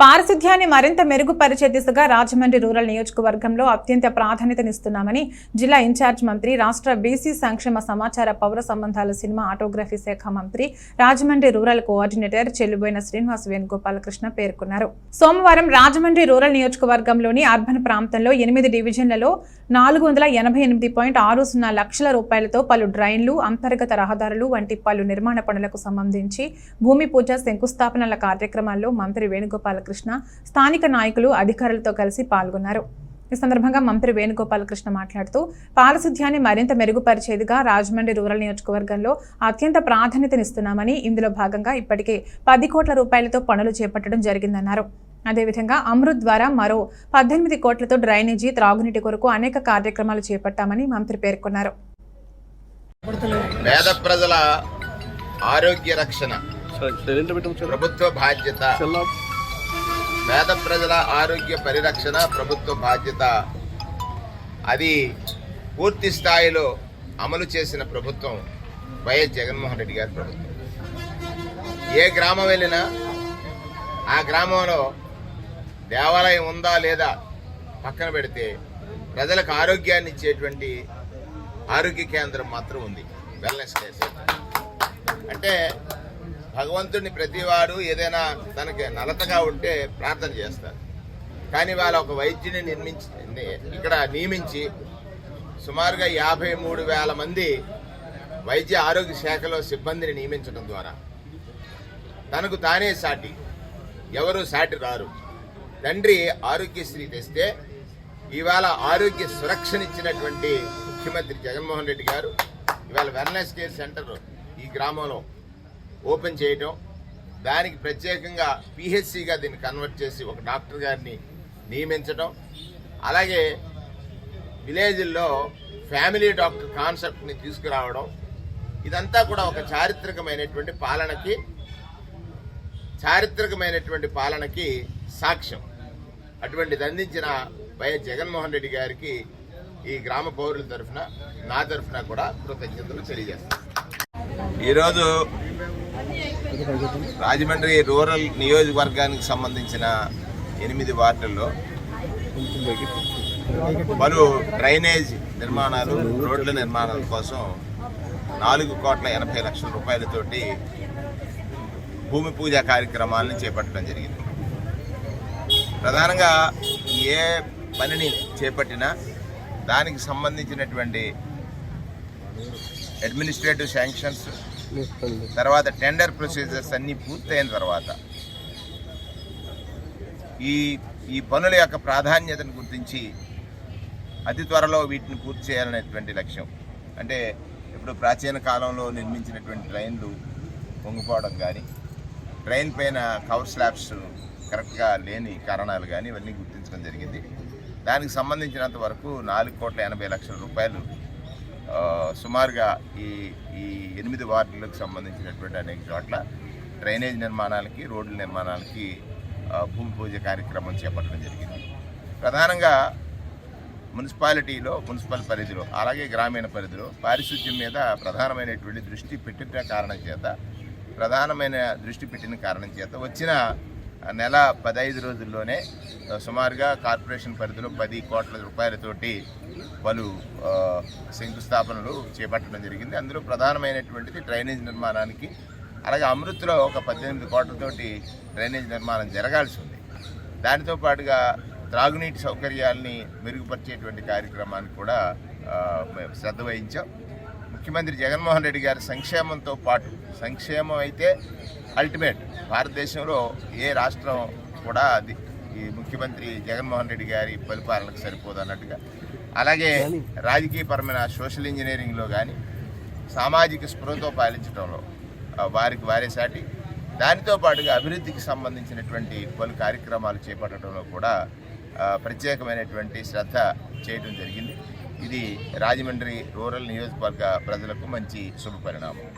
పారిశుధ్యాన్ని మరింత మెరుగుపరిచే దిశగా రాజమండ్రి రూరల్ నియోజకవర్గంలో అత్యంత ప్రాధాన్యతనిస్తున్నామని జిల్లా ఇన్ఛార్జ్ మంత్రి రాష్ట్ర బీసీ సంక్షేమ సమాచార పౌర సంబంధాల సినిమా ఆటోగ్రఫీ శాఖ మంత్రి రాజమండ్రి రూరల్ కోఆర్డినేటర్ చెల్లుబోయిన శ్రీనివాస్ వేణుగోపాలకృష్ణ పేర్కొన్నారు. సోమవారం రాజమండ్రి రూరల్ నియోజకవర్గంలోని అర్బన్ ప్రాంతంలో ఎనిమిది డివిజన్లలో నాలుగు వందల ఎనభై ఎనిమిది పాయింట్ ఆరు సున్నా లక్షల రూపాయలతో పలు డ్రైన్లు అంతర్గత రహదారులు వంటి పలు నిర్మాణ పనులకు సంబంధించి భూమి పూజ శంకుస్థాపనల కార్యక్రమాల్లో మంత్రి వేణుగోపాలకృష్ణ స్థానిక నాయకులు అధికారులతో కలిసి పాల్గొన్నారు. ఈ సందర్భంగా మంత్రి వేణుగోపాలకృష్ణ మాట్లాడుతూ పారిశుధ్యాన్ని మరింత మెరుగుపరిచేదిగా రాజమండ్రి రూరల్ నియోజకవర్గంలో అత్యంత ప్రాధాన్యతనిస్తున్నామని ఇందులో భాగంగా ఇప్పటికే పది కోట్ల రూపాయలతో పనులు చేపట్టడం జరిగిందన్నారు. అదేవిధంగా అమృత్ ద్వారా మరో పద్దెనిమిది కోట్లతో డ్రైనేజీ త్రాగునీటి కొరకు అనేక కార్యక్రమాలు చేపట్టామని మంత్రి పేర్కొన్నారు. పేద ప్రజల ఆరోగ్య రక్షణ ప్రభుత్వ బాధ్యత పేద ప్రజల ఆరోగ్య పరిరక్షణ ప్రభుత్వ బాధ్యత. అది పూర్తి స్థాయిలో అమలు చేసిన ప్రభుత్వం వైఎస్ జగన్మోహన్ రెడ్డి గారి ప్రభుత్వం. ఏ గ్రామం వెళ్ళినా ఆ గ్రామంలో దేవాలయం ఉందా లేదా పక్కన పెడితే ప్రజలకు ఆరోగ్యాన్ని ఇచ్చేటువంటి ఆరోగ్య కేంద్రం మాత్రం ఉంది వెల్నెస్ కేసు అంటే భగవంతుడిని ప్రతివాడు ఏదైనా తనకి నలతగా ఉంటే ప్రార్థన చేస్తారు. కానీ వాళ్ళ ఒక వైద్యుని నిర్మించి ఇక్కడ నియమించి సుమారుగా యాభై మూడు వేల మంది వైద్య ఆరోగ్య శాఖలో సిబ్బందిని నియమించడం ద్వారా తనకు తానే సాటి ఎవరు సాటి రారు. తండ్రి ఆరోగ్యశ్రీ తెస్తే ఇవాళ ఆరోగ్య సురక్షనిచ్చినటువంటి ముఖ్యమంత్రి జగన్మోహన్ రెడ్డి గారు ఇవాళ వెల్నెస్ కేర్ సెంటర్ ఈ గ్రామంలో ఓపెన్ చేయటం దానికి ప్రత్యేకంగా పిహెచ్సిగా దీన్ని కన్వర్ట్ చేసి ఒక డాక్టర్ గారిని నియమించడం అలాగే విలేజ్ల్లో ఫ్యామిలీ డాక్టర్ కాన్సెప్ట్ని తీసుకురావడం ఇదంతా కూడా ఒక చారిత్రకమైనటువంటి పాలనకి చారిత్రకమైనటువంటి పాలనకి సాక్ష్యం. అటువంటిది అందించిన వైఎస్ జగన్మోహన్ రెడ్డి గారికి ఈ గ్రామ పౌరుల తరఫున నా తరఫున కూడా కృతజ్ఞతలు తెలియజేస్తాను. ఈరోజు రాజమండ్రి రూరల్ నియోజకవర్గానికి సంబంధించిన ఎనిమిది వార్డుల్లో పలు డ్రైనేజ్ నిర్మాణాలు రోడ్ల నిర్మాణాల కోసం నాలుగు కోట్ల ఎనభై లక్షల రూపాయలతోటి భూమి పూజ కార్యక్రమాలను చేపట్టడం జరిగింది. ప్రధానంగా ఏ పనిని చేపట్టినా దానికి సంబంధించినటువంటి అడ్మినిస్ట్రేటివ్ శాంక్షన్స్ తర్వాత టెండర్ ప్రొసీజర్స్ అన్నీ పూర్తయిన తర్వాత ఈ ఈ పనుల యొక్క ప్రాధాన్యతను గుర్తించి అతి త్వరలో వీటిని పూర్తి చేయాలనేటువంటి లక్ష్యం. అంటే ఇప్పుడు ప్రాచీన కాలంలో నిర్మించినటువంటి ట్రైన్లు పొంగిపోవడం కానీ ట్రైన్ పైన కవర్ స్లాబ్స్ కరెక్ట్గా లేని కారణాలు కానీ ఇవన్నీ గుర్తించడం జరిగింది. దానికి సంబంధించినంత వరకు నాలుగు కోట్ల ఎనభై లక్షల రూపాయలు సుమారుగా ఈ ఈ ఎనిమిది వార్డులకు సంబంధించినటువంటి అనేక చోట్ల డ్రైనేజ్ నిర్మాణాలకి రోడ్ల నిర్మాణాలకి భూమి పూజ కార్యక్రమం చేపట్టడం జరిగింది. ప్రధానంగా మున్సిపాలిటీలో మున్సిపల్ పరిధిలో అలాగే గ్రామీణ పరిధిలో పారిశుద్ధ్యం మీద ప్రధానమైనటువంటి దృష్టి పెట్టిన కారణం చేత ప్రధానమైన దృష్టి పెట్టిన కారణం చేత వచ్చిన నెల పదహైదు రోజుల్లోనే సుమారుగా కార్పొరేషన్ పరిధిలో పది కోట్ల రూపాయలతోటి పలు శంకుస్థాపనలు చేపట్టడం జరిగింది. అందులో ప్రధానమైనటువంటిది డ్రైనేజ్ నిర్మాణానికి అలాగే అమృత్లో ఒక పద్దెనిమిది కోట్లతోటి డ్రైనేజ్ నిర్మాణం జరగాల్సి ఉంది. దానితో పాటుగా త్రాగునీటి సౌకర్యాల్ని మెరుగుపరిచేటువంటి కార్యక్రమానికి కూడా శ్రద్ధ వహించాం. ముఖ్యమంత్రి జగన్మోహన్ రెడ్డి గారి సంక్షేమంతో పాటు సంక్షేమం అయితే అల్టిమేట్. భారతదేశంలో ఏ రాష్ట్రం కూడా అది ఈ ముఖ్యమంత్రి జగన్మోహన్ రెడ్డి గారి పరిపాలనకు సరిపోదు అన్నట్టుగా. అలాగే రాజకీయపరమైన సోషల్ ఇంజనీరింగ్లో కానీ సామాజిక స్పృహతో పాలించడంలో వారికి వారే సాటి. దానితో పాటుగా అభివృద్ధికి సంబంధించినటువంటి పలు కార్యక్రమాలు చేపట్టడంలో కూడా ప్రత్యేకమైనటువంటి శ్రద్ధ చేయడం జరిగింది. ఇది రాజమండ్రి రూరల్ నియోజకవర్గ ప్రజలకు మంచి శుభ పరిణామం